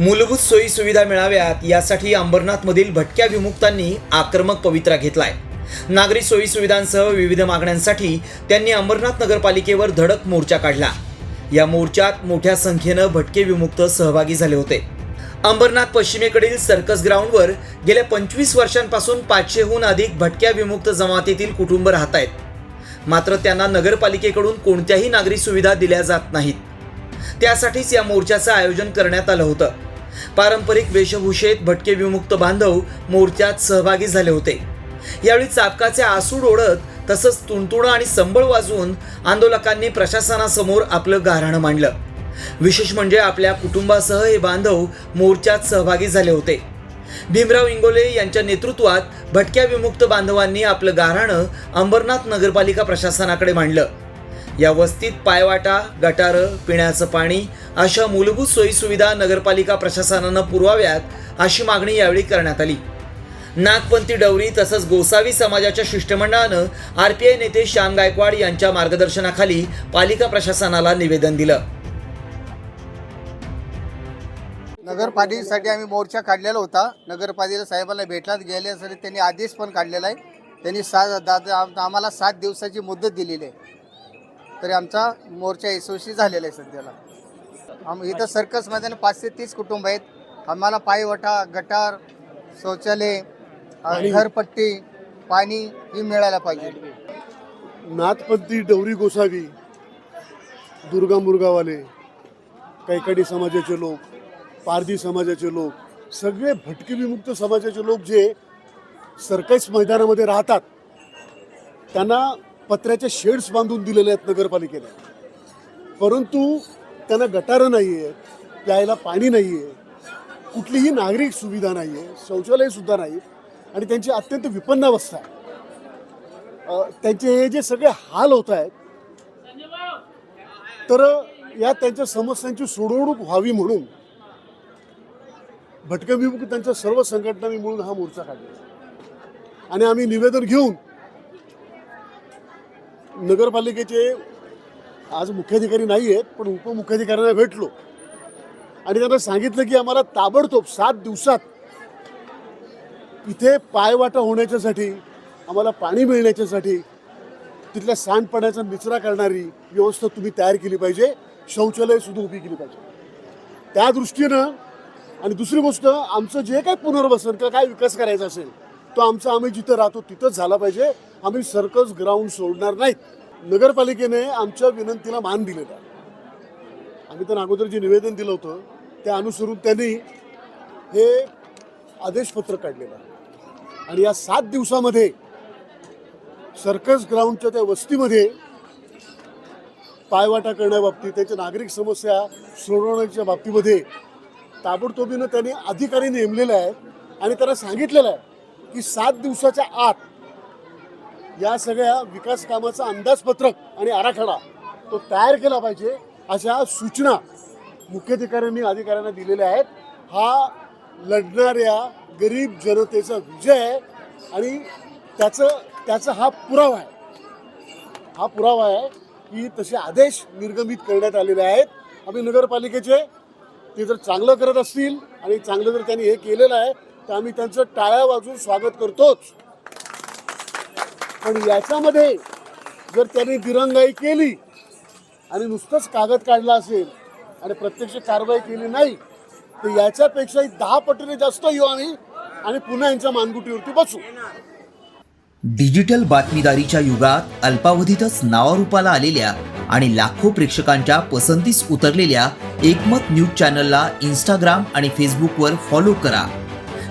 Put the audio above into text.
मूलभूत सोयी सुविधा मिळाव्यात यासाठी अंबरनाथमधील भटक्या विमुक्तांनी आक्रमक पवित्रा घेतलाय. नागरी सोयी सुविधांसह विविध मागण्यांसाठी त्यांनी अंबरनाथ नगरपालिकेवर धडक मोर्चा काढला. या मोर्चात मोठ्या संख्येनं भटके विमुक्त सहभागी झाले होते. अंबरनाथ पश्चिमेकडील सर्कस ग्राउंडवर गेल्या पंचवीस वर्षांपासून पाचशेहून अधिक भटक्या विमुक्त जमातीतील कुटुंब राहत आहेत मात्र त्यांना नगरपालिकेकडून कोणत्याही नागरी सुविधा दिल्या जात नाहीत. त्यासाठीच या मोर्चाचं आयोजन करण्यात आलं होतं. पारंपरिक वेशभूषेत भटके विमुक्त बांधव मोर्चात सहभागी झाले होते. यावेळी चापकाचे आसूड ओढत तसंच तुणतुणं आणि संबळ वाजवून आंदोलकांनी प्रशासनासमोर आपलं गाऱ्हाणं मांडलं. विशेष म्हणजे आपल्या कुटुंबासह हे बांधव मोर्चात सहभागी झाले होते. भीमराव इंगोले यांच्या नेतृत्वात भटक्या विमुक्त बांधवांनी आपलं गाऱ्हाणं अंबरनाथ नगरपालिका प्रशासनाकडे मांडलं. या वस्तीत पायवाटा गटारं पिण्याचं पाणी अशा मूलभूत सोयीसुविधा नगरपालिका प्रशासनानं पुरवाव्यात अशी मागणी यावेळी करण्यात आली. नागपंथी डवरी तसंच गोसावी समाजाच्या शिष्टमंडळानं आर पी आय नेते श्याम गायकवाड यांच्या मार्गदर्शनाखाली पालिका प्रशासनाला निवेदन दिलं. नगरपालिकेसाठी आम्ही मोर्चा काढलेला होता. नगरपालिका साहेबांना भेटला गेल्यासाठी त्यांनी आदेश पण काढलेला आहे. त्यांनी सात दादा आम्हाला सात दिवसाची मुदत दिलेली आहे. तरी आमचा मोर्चा यशस्वी झालेला आहे सध्याला. आम इथं सर्कस मैदान पाच ते तीस कुटुंब आहेत. आम्हाला पायवटा गटार शौचालय घरपट्टी पाणी ही मिळायला पाहिजे. नाथपंथी डवरी गोसावी दुर्गा मुरगावाले कैकाडी समाजाचे लोक पारधी समाजाचे लोक सगळे भटके विमुक्त समाजाचे लोक जे सरकस मैदानामध्ये राहतात त्यांना पत्र्याच्या शेड्स बांधून दिलेले आहेत नगरपालिकेने. परंतु त्यांना गटारं नाही आहेत प्यायला पाणी नाही आहे कुठलीही नागरिक सुविधा नाही आहे शौचालयसुद्धा नाही आणि त्यांची अत्यंत विपन्नावस्था आहे. त्यांचे हे जे सगळे हाल होत आहेत तर या त्यांच्या समस्यांची सोडवणूक व्हावी म्हणून भटकविमुख त्यांच्या सर्व संघटनांनी मिळून हा मोर्चा काढला. आणि आम्ही निवेदन घेऊन नगरपालिकेचे आज मुख्याधिकारी नाही आहेत पण उपमुख्याधिकाऱ्यांना भेटलो. आणि त्यांना सांगितलं की आम्हाला ताबडतोब सात दिवसात इथे पायवाटा होण्याच्यासाठी आम्हाला पाणी मिळण्याच्यासाठी तिथल्या सांडपाण्याचा निचरा करणारी व्यवस्था तुम्ही तयार केली पाहिजे शौचालय सुद्धा उभी केली पाहिजे. त्या दृष्टीनं आणि दुसरी गोष्ट आमचं जे काही पुनर्वसन किंवा काय विकास करायचा असेल तो आमचा आम्ही जिथं राहतो तिथंच झाला पाहिजे. आम्ही सर्कस ग्राउंड सोडणार नाहीत. नगरपालिकेने आमच्या विनंतीला मान दिलेला आहे. आम्ही तर अगोदर जे निवेदन दिलं होतं. त्या अनुसरून त्यांनी हे आदेशपत्र काढलेलं आहे. आणि या सात दिवसामध्ये सर्कस ग्राउंडच्या त्या वस्तीमध्ये पायवाटा करण्याबाबतीत त्याच्या नागरिक समस्या सोडवण्याच्या बाबतीमध्ये ताबडतोबीनं त्यांनी अधिकारी नेमलेले आहेत आणि त्यांना सांगितलेलं आहे. की सात दिवसाच्या आत या सगळ्या विकास कामाचा अंदाजपत्रक आणि आराखडा तो तयार केला पाहिजे अशा सूचना मुख्याधिकाऱ्यांनी अधिकाऱ्यांना दिलेल्या आहेत. हा लढणाऱ्या गरीब जनतेचा विजय आहे आणि त्याचं त्याचा हा पुरावा आहे. हा पुरावा आहे की तसे आदेश निर्गमित करण्यात आलेले आहेत. आम्ही नगरपालिकेचे ते जर चांगलं करत असतील आणि चांगलं जर त्यांनी हे केलेलं आहे तर आम्ही त्यांचं टाळ्या वाजवून स्वागत करतोच. पण याच्यामध्ये जर त्यांनी दिरंगाई केली आणि नुसतंच कागद काढला असेल आणि प्रत्यक्ष कारवाई केली नाही तर याच्यापेक्षाही दहा पटीने जास्त येऊ आम्ही आणि पुन्हा यांच्या मानगुटीवरती बसू. डिजिटल बातमीदारीच्या युगात अल्पावधीतच नावारूपाला आलेल्या आणि लाखो प्रेक्षकांच्या पसंतीस उतरलेल्या एकमत न्यूज चॅनलला इंस्टाग्राम आणि फेसबुकवर फॉलो करा.